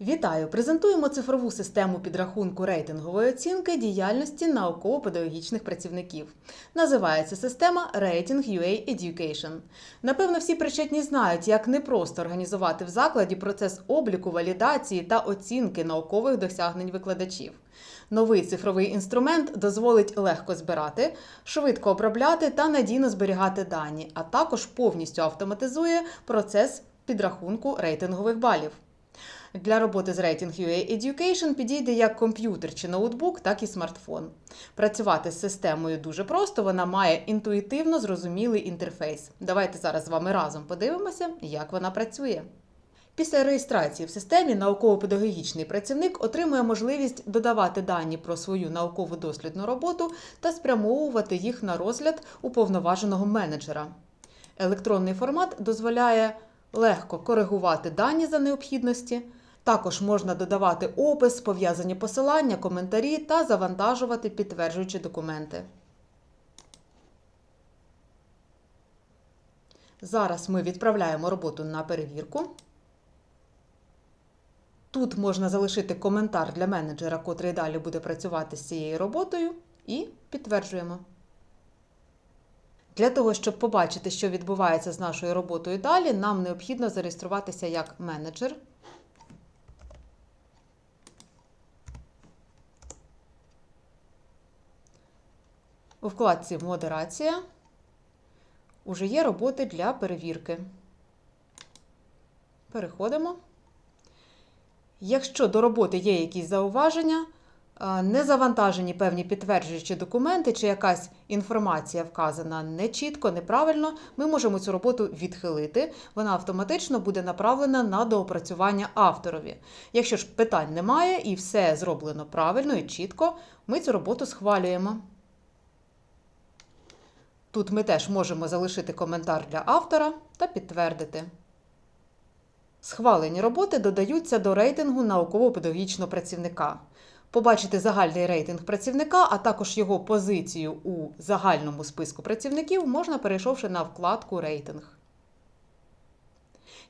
Вітаю! Презентуємо цифрову систему підрахунку рейтингової оцінки діяльності науково-педагогічних працівників. Називається система Rating UA Education. Напевно, всі причетні знають, як непросто організувати в закладі процес обліку, валідації та оцінки наукових досягнень викладачів. Новий цифровий інструмент дозволить легко збирати, швидко обробляти та надійно зберігати дані, а також повністю автоматизує процес підрахунку рейтингових балів. Для роботи з Rating UA Education підійде як комп'ютер чи ноутбук, так і смартфон. Працювати з системою дуже просто, вона має інтуїтивно зрозумілий інтерфейс. Давайте зараз з вами разом подивимося, як вона працює. Після реєстрації в системі науково-педагогічний працівник отримує можливість додавати дані про свою наукову дослідну роботу та спрямовувати їх на розгляд уповноваженого менеджера. Електронний формат дозволяє легко коригувати дані за необхідності. Також можна додавати опис, пов'язані посилання, коментарі та завантажувати підтверджуючі документи. Зараз ми відправляємо роботу на перевірку. Тут можна залишити коментар для менеджера, котрий далі буде працювати з цією роботою, і підтверджуємо. Для того, щоб побачити, що відбувається з нашою роботою далі, нам необхідно зареєструватися як менеджер. У вкладці Модерація уже є роботи для перевірки. Переходимо. Якщо до роботи є якісь зауваження, не завантажені певні підтверджуючі документи чи якась інформація вказана нечітко, неправильно, ми можемо цю роботу відхилити. Вона автоматично буде направлена на доопрацювання авторові. Якщо ж питань немає і все зроблено правильно і чітко, ми цю роботу схвалюємо. Тут ми теж можемо залишити коментар для автора та підтвердити. Схвалені роботи додаються до рейтингу науково-педагогічного працівника. Побачити загальний рейтинг працівника, а також його позицію у загальному списку працівників можна перейшовши на вкладку Рейтинг.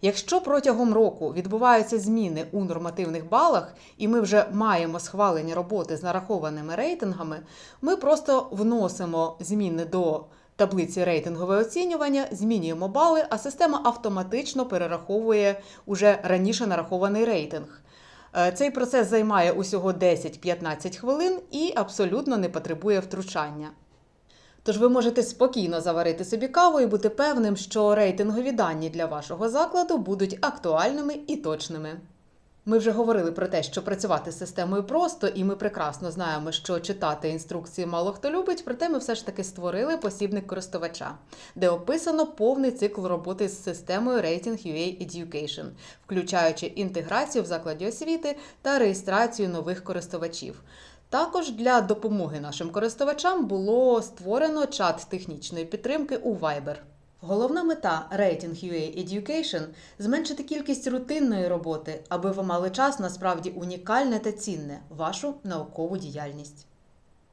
Якщо протягом року відбуваються зміни у нормативних балах, і ми вже маємо схвалені роботи з нарахованими рейтингами, ми просто вносимо зміни до таблиці рейтингове оцінювання, змінюємо бали, а система автоматично перераховує уже раніше нарахований рейтинг. Е, Цей процес займає усього 10-15 хвилин і абсолютно не потребує втручання. Тож ви можете спокійно заварити собі каву і бути певним, що рейтингові дані для вашого закладу будуть актуальними і точними. Ми вже говорили про те, що працювати з системою просто, і ми прекрасно знаємо, що читати інструкції мало хто любить, проте ми все ж таки створили посібник користувача, де описано повний цикл роботи з системою Rating UA Education, включаючи інтеграцію в закладі освіти та реєстрацію нових користувачів. Також для допомоги нашим користувачам було створено чат технічної підтримки у Viber. Головна мета Rating UA Education – зменшити кількість рутинної роботи, аби ви мали час насправді унікальне та цінне вашу наукову діяльність.